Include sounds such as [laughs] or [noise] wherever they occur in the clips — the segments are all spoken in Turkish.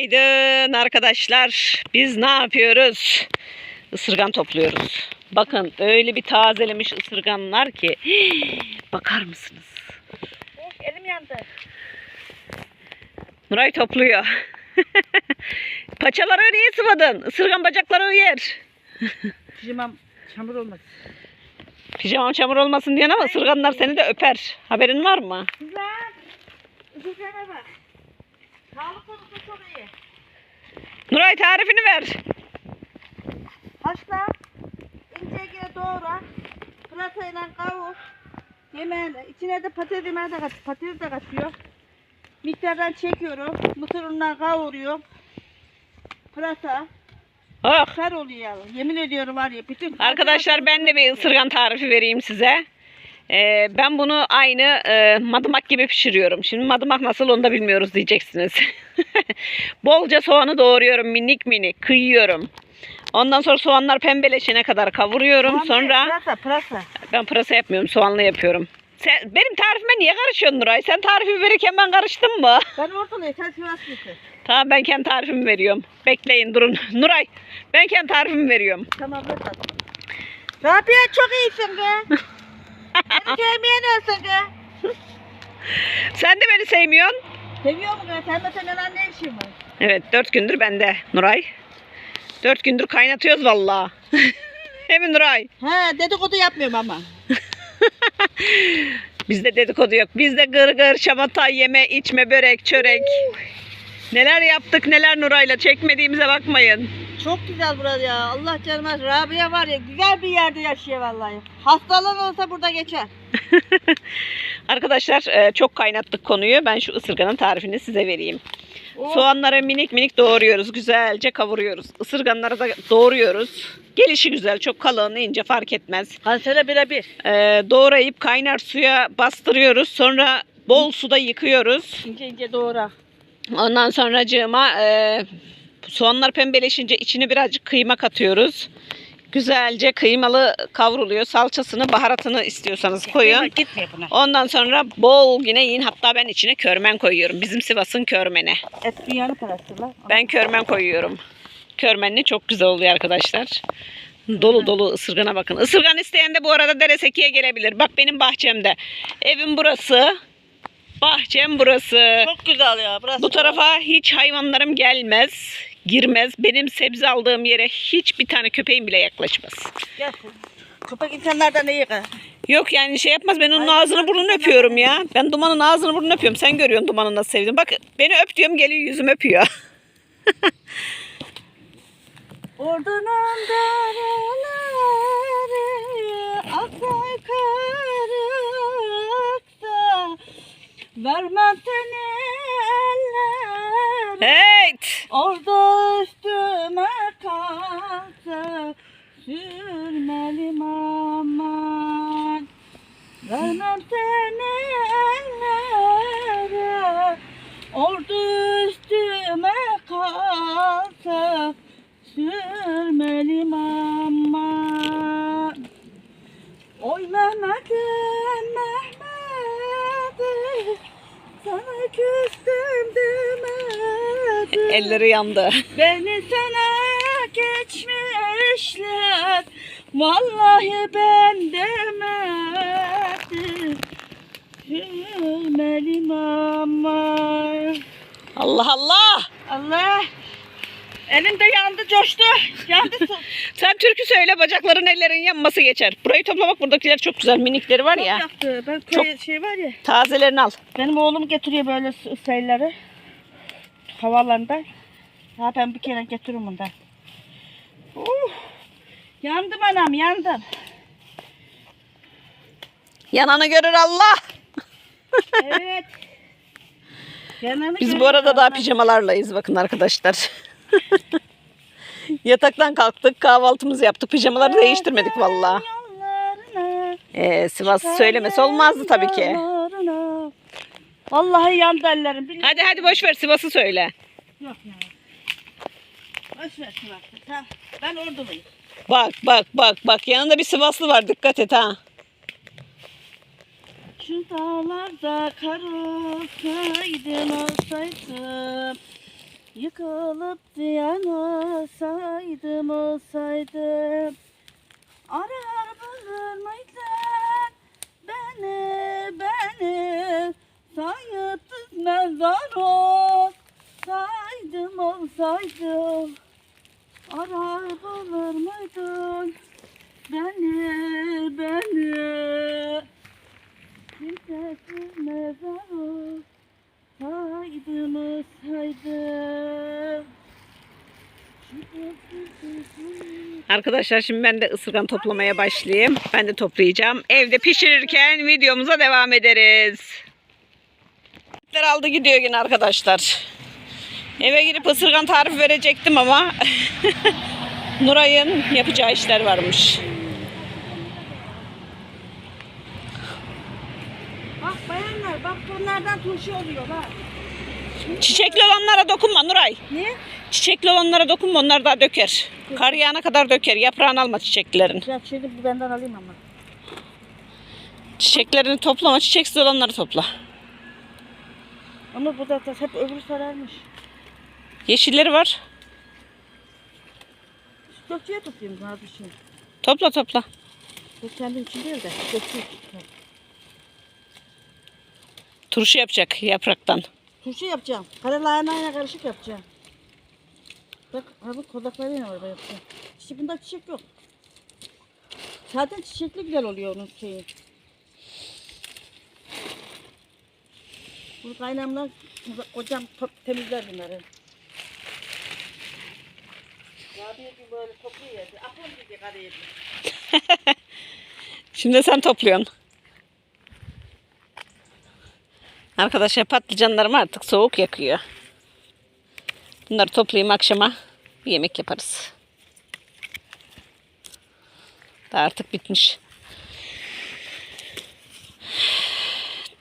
Günaydın arkadaşlar. Biz ne yapıyoruz? Isırgan topluyoruz. Bakın öyle bir tazelemiş ısırganlar ki. [gasps] Bakar mısınız? Of elim yandı. Nuray topluyor. [laughs] Paçaları niye sıvadın? Isırgan bacakları yer. [laughs] Pijamam çamur olmasın. Pijamam çamur olmasın diyen ama ısırganlar seni de öper. Haberin var mı? Güzel. Üzülsene bak. Sağlık konusu iyi. Nuray tarifini ver. Haşla. İnce doğra. Pıratayla kavur. Yemeğine. içine de patates yemeği de kat, patates de katıyor. Miktardan çekiyorum. Mısır unundan kavuruyorum. Pırasa. Oh. Kar oluyor. Yemin ediyorum var ya. Bütün Arkadaşlar ben de bir ısırgan tarifi vereyim size. Ee, ben bunu aynı e, madımak gibi pişiriyorum. Şimdi madımak nasıl onu da bilmiyoruz diyeceksiniz. [laughs] Bolca soğanı doğruyorum minik minik kıyıyorum. Ondan sonra soğanlar pembeleşene kadar kavuruyorum. Tamam, Sonra Pırasa pırasa. ben pırasa yapmıyorum soğanlı yapıyorum. Sen, benim tarifime niye karışıyorsun Nuray? Sen tarifi verirken ben karıştım mı? [laughs] Ben ortalığı sen Sivaslısın. Tamam ben kendi tarifimi veriyorum. Bekleyin durun. [laughs] Nuray ben kendi tarifimi veriyorum. Tamam tatlım. Rabia çok iyisin be. Seni sevmeyen olsun be. Sen de beni sevmiyorsun. Seviyor mu be? Sen de senin anne işin var. Evet dört gündür bende Nuray. Dört gündür kaynatıyoruz valla. [laughs] Mi Nuray? He dedikodu yapmıyorum ama. [laughs] Bizde dedikodu yok. Bizde gır gır, şamata, yeme, içme, börek, çörek. Neler yaptık neler Nuray'la çekmediğimize bakmayın. Çok güzel burası ya. Allah canıma. Rabia var ya güzel bir yerde yaşıyor vallahi. Hastalığın olsa burada geçer. [laughs] Arkadaşlar e, çok kaynattık konuyu. Ben şu ısırganın tarifini size vereyim. Oh. Soğanları minik minik doğruyoruz. Güzelce kavuruyoruz. Isırganları da doğruyoruz. Gelişi güzel. Çok kalın, ince fark etmez. Kansere birebir. E, doğrayıp kaynar suya bastırıyoruz. Sonra bol suda yıkıyoruz. İnce ince doğra. Ondan sonracığıma e, soğanlar pembeleşince içine birazcık kıyma katıyoruz. Güzelce kıymalı kavruluyor. Salçasını, baharatını istiyorsanız koyun. Gitmiyor buna. Ondan sonra bol yine yiyin. Hatta ben içine körmen koyuyorum. Bizim Sivas'ın körmeni. Et dünyanın parası lan. Ben körmen koyuyorum. Körmenli çok güzel oluyor arkadaşlar. Dolu dolu ısırgana bakın. Isırgan isteyen de bu arada Dereseki'ye gelebilir. Bak benim bahçemde. Evim burası. Bahçem burası. Çok güzel ya. Burası Bu tarafa hiç hayvanlarım gelmez, girmez. Benim sebze aldığım yere hiç bir tane köpeğim bile yaklaşmaz. Gelsin. Köpek insanlardan iyi. Yok yani şey yapmaz. Ben onun ağzını burnunu öpüyorum ya. Ben dumanın ağzını burnunu öpüyorum. Sen görüyorsun dumanı nasıl sevdim. Bak beni öp diyorum geliyor yüzüm öpüyor. [laughs] Ordunun dereleri kırıkta Vermem seni ellere Evet. Orada üstüme kalsa Sürmelim aman Vermem seni ellere Orada üstüme kalsa Sürmelim aman Oy Mehmet'im Mehmet'im Sana küstüm demedim Elleri yandı. Beni sana geçmişler Vallahi ben demedim Sürmelim aman Allah Allah. Allah Elim de yandı coştu Yandı [laughs] Sen türkü söyle bacakların ellerin yanması geçer. Burayı toplamak buradakiler çok güzel minikleri var Çok ya. yaktı. Ben köy şey var ya. Tazelerini al. Benim oğlum getiriyor böyle sayıları. Havalarında. Ha ben bir kere getiririm bundan. Uh, yandım anam yandım. Yananı görür Allah. Evet. Yanını Biz bu arada daha Allah. pijamalarlayız bakın arkadaşlar. [laughs] Yataktan kalktık kahvaltımızı yaptık pijamaları değiştirmedik vallahi. Yollarına, Ee, Sivas söylemesi olmazdı tabii ki. Vallahi yandı ellerim. Biliyor Hadi hadi boş ver Sivas'ı söyle. Yok ya. Boş ver Sivas'ı. Tamam. Ben orduluyum. Bak bak bak bak yanında bir Sivaslı var dikkat et ha. Şu dağlarda kar olsaydın olsaydım Yıkılıp ziyan olsaydım olsaydım Arar bulur muydun beni beni Sayıpsız mezar olsaydım olsaydım Arar bulur muydun beni beni Kimsesiz mezar olsaydım olsaydım Arkadaşlar şimdi ben de ısırgan toplamaya başlayayım. Ben de toplayacağım. Evde pişirirken videomuza devam ederiz. Etler aldı gidiyor yine arkadaşlar. Eve gidip ısırgan tarifi verecektim ama [laughs] Nuray'ın yapacağı işler varmış. Bak bayanlar bak bunlardan turşu oluyor bak. Çiçekli olanlara dokunma Nuray. Ne? Çiçekli olanlara dokunma onlar daha döker. Kar yağına kadar döker. Yaprağını alma çiçeklerin. Ya şimdi bu benden alayım ama. Çiçeklerini toplama. Çiçeksiz olanları topla. Ama bu da hep öbürü sararmış. Yeşilleri var. Gökçe'ye tutayım daha bir şey. Topla topla. Kendim için değil de Gökçe'ye. Turşu yapacak yapraktan. Turşu yapacağım. Kara lahanayla karışık yapacağım. Bak abi kodaklarıyla orada yapacağım. İşte bunda çiçek yok. Zaten çiçekli güzel oluyor onun şeyi. Bu kaynamla kocam top, temizler bunları. Ya bir gün böyle topluyor. Apon gibi karayı. Şimdi sen topluyorsun. Arkadaşlar patlıcanlarım artık soğuk yakıyor. Bunları toplayayım akşama yemek yaparız. Daha artık bitmiş.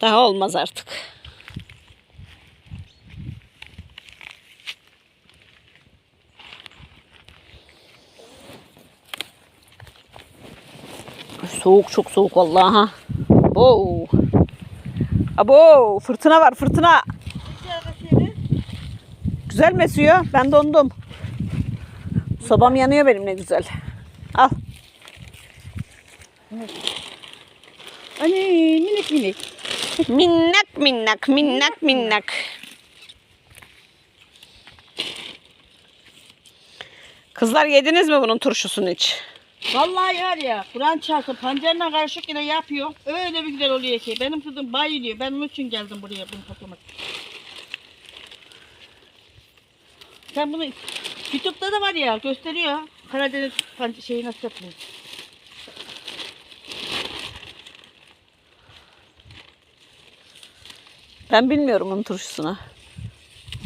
Daha olmaz artık. Soğuk çok soğuk vallahi ha. Abo. Abo fırtına var fırtına. Güzel mi esiyor? Ben dondum. Sobam yanıyor benim ne güzel. Al. Anne minik minik. Minnak minnak minnak minnak. Kızlar yediniz mi bunun turşusunu hiç? Vallahi var ya Kur'an çarpsın pancarla karışık yine yapıyor. Öyle bir güzel oluyor ki. Benim kızım bayılıyor. Ben onun için geldim buraya bunu toplamak. Sen bunu YouTube'da da var ya gösteriyor. Karadeniz şeyi nasıl yapılıyor. Ben bilmiyorum onun turşusunu.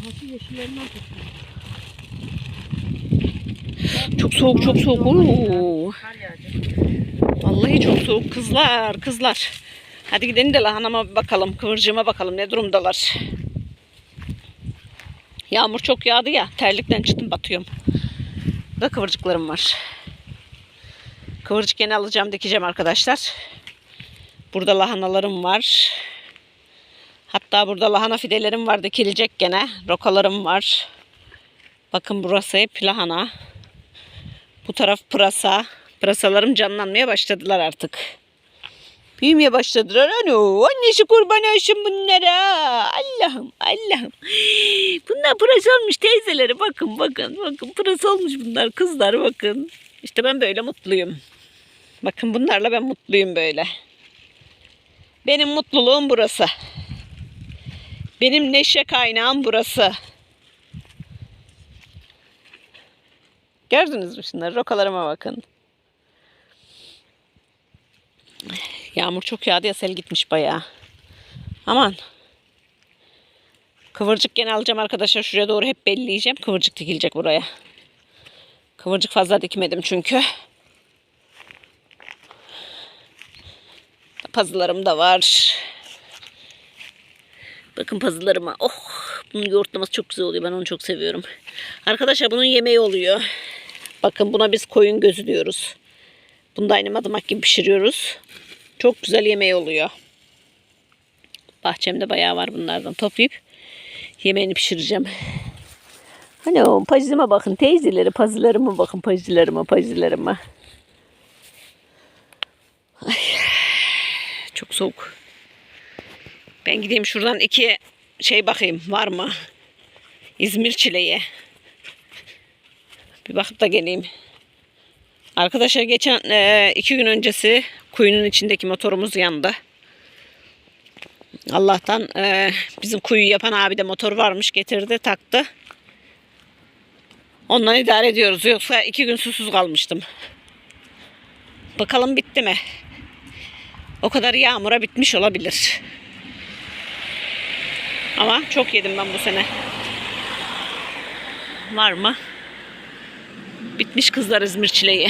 Nasıl yeşillerinden topluyor. Çok soğuk çok soğuk. Oo. Vallahi çok soğuk kızlar kızlar. Hadi gidelim de lahanama bakalım. Kıvırcığıma bakalım ne durumdalar. Yağmur çok yağdı ya. Terlikten çıktım batıyorum. Burada kıvırcıklarım var. Kıvırcık gene alacağım dikeceğim arkadaşlar. Burada lahanalarım var. Hatta burada lahana fidelerim var dikilecek gene. Rokalarım var. Bakın burası hep lahana. Bu taraf pırasa. Pırasalarım canlanmaya başladılar artık. Büyümeye başladılar. Ano, annesi kurban olsun bunlara. Allah'ım Allah'ım. Bunlar pırasa olmuş teyzeleri. Bakın bakın bakın. Pırasa olmuş bunlar kızlar bakın. İşte ben böyle mutluyum. Bakın bunlarla ben mutluyum böyle. Benim mutluluğum burası. Benim neşe kaynağım burası. Gördünüz mü şunları? Rokalarıma bakın. Yağmur çok yağdı ya sel gitmiş bayağı. Aman. Kıvırcık gene alacağım arkadaşlar. Şuraya doğru hep belleyeceğim. Kıvırcık dikilecek buraya. Kıvırcık fazla dikmedim çünkü. Pazılarım da var. Bakın pazılarıma. Oh, bunun yoğurtlaması çok güzel oluyor. Ben onu çok seviyorum. Arkadaşlar bunun yemeği oluyor. Bakın buna biz koyun gözü diyoruz. Bunu da aynı madımak gibi pişiriyoruz. Çok güzel yemeği oluyor. Bahçemde bayağı var bunlardan toplayıp yemeğini pişireceğim. Hani o pajıma bakın teyzeleri, pazılarıma bakın pajılarıma, pajılarıma. Ay, çok soğuk. Ben gideyim şuradan iki şey bakayım var mı? İzmir çileği. Bir bakıp da geleyim. Arkadaşlar geçen e, iki gün öncesi kuyunun içindeki motorumuz yandı. Allah'tan e, bizim kuyu yapan abi de motor varmış getirdi taktı. Ondan idare ediyoruz. Yoksa iki gün susuz kalmıştım. Bakalım bitti mi? O kadar yağmura bitmiş olabilir. Ama çok yedim ben bu sene. Var mı? Bitmiş kızlar İzmir çileği.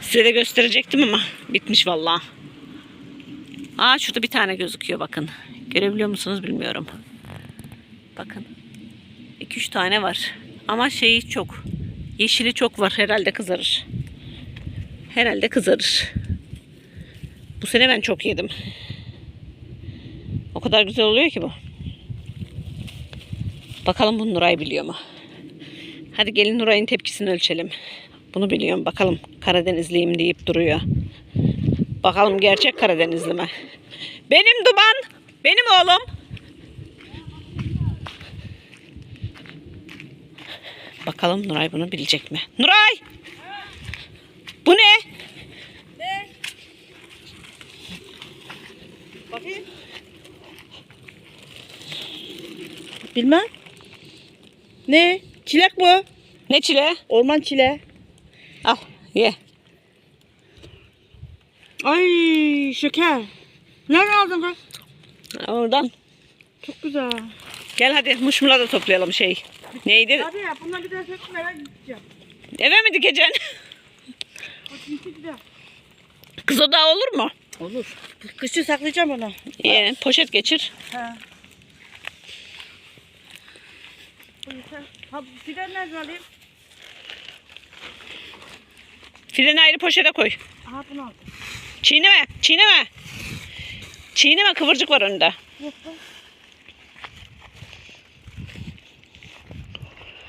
Size de gösterecektim ama bitmiş vallahi. Aa şurada bir tane gözüküyor bakın. Görebiliyor musunuz bilmiyorum. Bakın. 2-3 tane var. Ama şeyi çok. Yeşili çok var. Herhalde kızarır. Herhalde kızarır. Bu sene ben çok yedim. O kadar güzel oluyor ki bu. Bakalım bunu Nuray biliyor mu? Hadi gelin Nuray'ın tepkisini ölçelim. Bunu biliyorum. Bakalım Karadenizliyim deyip duruyor. Bakalım gerçek Karadenizli mi? Benim Duman. Benim oğlum. Bakalım Nuray bunu bilecek mi? Nuray! Bu ne? Ne? Bakayım. Bilmem. Ne? Çilek bu. Ne çile? Orman çile. Al ye. Ay şeker. Nereden aldın kız? Oradan. Çok güzel. Gel hadi muşmula da toplayalım şey. Neydi? Hadi ya bundan bir daha seçtim eve gideceğim. Eve mi dikeceksin? Kız o da olur mu? Olur. Kışı saklayacağım onu. Ye, poşet geçir. Ha. Ha nereden alayım? Fileni ayrı poşete koy. Aha bunu aldım. Çiğneme, çiğneme. Çiğneme kıvırcık var önünde. Yok bu.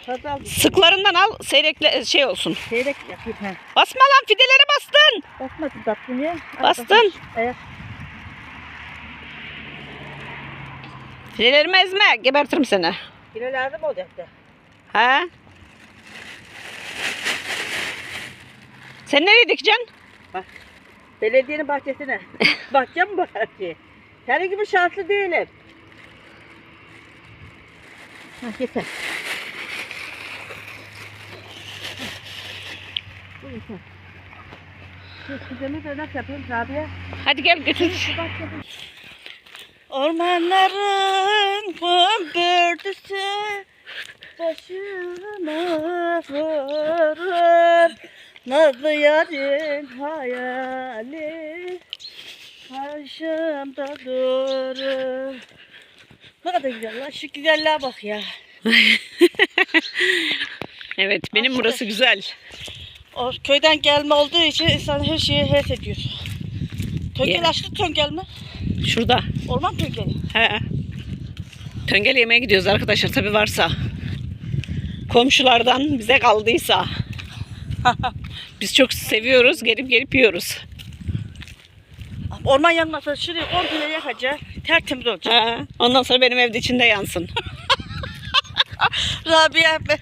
Fazla aldım. Sıklarından al, seyrekle şey olsun. Seyrek yapayım ha. Basma lan fideleri bastın. Basmadın tatlım ya. Al Bastın. Evet. Fidelerimi ezme, gebertirim seni. Yine lazım olacaktı. Ha? Sen nereye dikeceksin? Belediyenin bahçesine. Bahçe mi bahçe? Senin gibi şanslı değilim. Ha, yeter. Bu yeter. Şu güzeli de nasıl yapayım Rabia? Hadi gel götür. Ormanların bömbürdüsü başıma vurur Nazlı yarın hayali karşımda durur Ne kadar güzel lan şu güzelliğe bak ya [laughs] Evet, benim burası güzel. O köyden gelme olduğu için insan her şeyi hes ediyor Töngel Yeah. açtı töngel mi? Şurada. Orman töngeli He. Töngel yemeye gidiyoruz arkadaşlar tabi varsa. Komşulardan bize kaldıysa. [laughs] Biz çok seviyoruz, gelip gelip yiyoruz. Orman yanmasa şurayı komple yakacak tertemiz olacak He. Ondan sonra benim evde içinde yansın. [laughs] Rabia be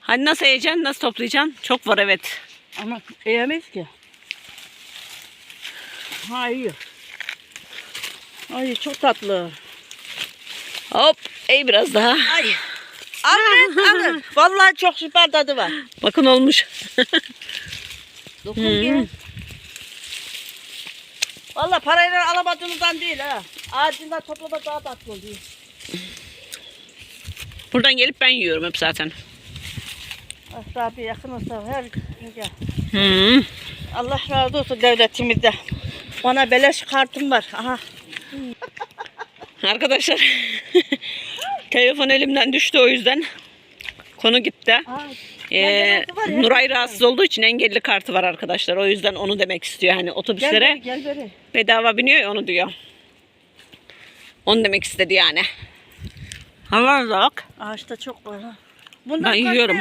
Hadi nasıl yiyeceksin, nasıl toplayacaksın? Çok var evet. Ama yiyemeyiz ki. Ha iyi. Ay çok tatlı. Hop, ey biraz daha. Ay. Alın alın. Vallahi çok süper tadı var. Bakın olmuş. Dokun Hmm. ki. Vallahi parayla alamadığımızdan değil ha. Ağacından toplama daha tatlı oluyor. Buradan gelip ben yiyorum hep zaten. Ah Rabbi yakın olsa her gel. Hmm. Allah razı olsun devletimizde. Bana beleş kartım var. Aha. Arkadaşlar telefon elimden düştü o yüzden konu gitti. Aa, Ee. Nuray rahatsız olduğu için engelli kartı var arkadaşlar. O yüzden onu demek istiyor. Hani gel otobüslere beri, gel beri. bedava biniyor ya onu diyor. Onu demek istedi yani. Allah'ınıza bak. Ağaçta çok var. Bundan Ben yiyorum.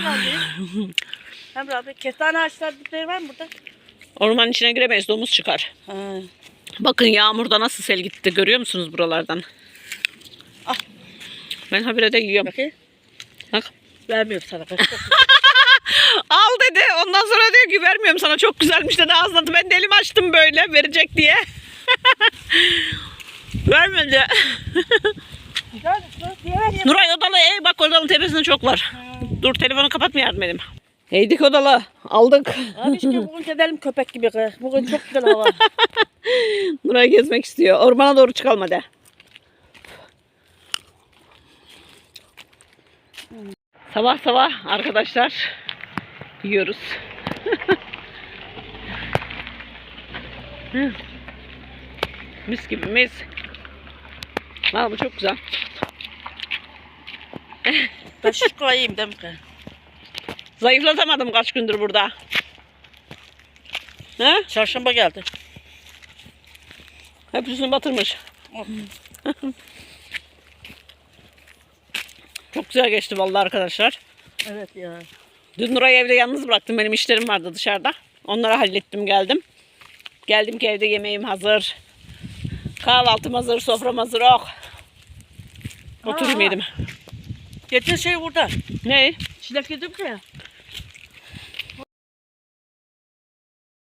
Hem [laughs] abi kestane ağaçlar bitleri var mı burada? Ormanın içine giremeyiz domuz çıkar. Ha. Bakın yağmurda nasıl sel gitti görüyor musunuz buralardan? Ah. Ben habire de yiyorum. Bakayım. Bak. Vermiyorum sana. [laughs] Al dedi. Ondan sonra diyor ki vermiyorum sana çok güzelmiş dedi ağzına. attı. Ben de elimi açtım böyle verecek diye. [laughs] Vermedi. [laughs] Güzel. Nuray odalı ey bak odalı tepesinde çok var. Dur telefonu kapatma yardım edeyim. Eydik odalı. Aldık. Abi işte bugün gidelim köpek gibi. Bugün çok güzel hava. Nuray gezmek istiyor. Ormana doğru çıkalım hadi. Sabah sabah arkadaşlar yiyoruz. [laughs] Mis gibi mis. Aa, bu çok güzel. [laughs] şu koyayım değil mi? Zayıflatamadım kaç gündür burada. He? Çarşamba geldi. Hep üstünü batırmış. [laughs] Çok güzel geçti vallahi arkadaşlar. Evet ya. Dün Nuray'ı evde yalnız bıraktım. Benim işlerim vardı dışarıda. Onları hallettim geldim. Geldim ki evde yemeğim hazır. Kahvaltım hazır, sofram hazır. Oh. Oturayım yedim. Geçen şey burada. Ne? Çilek yedim ki.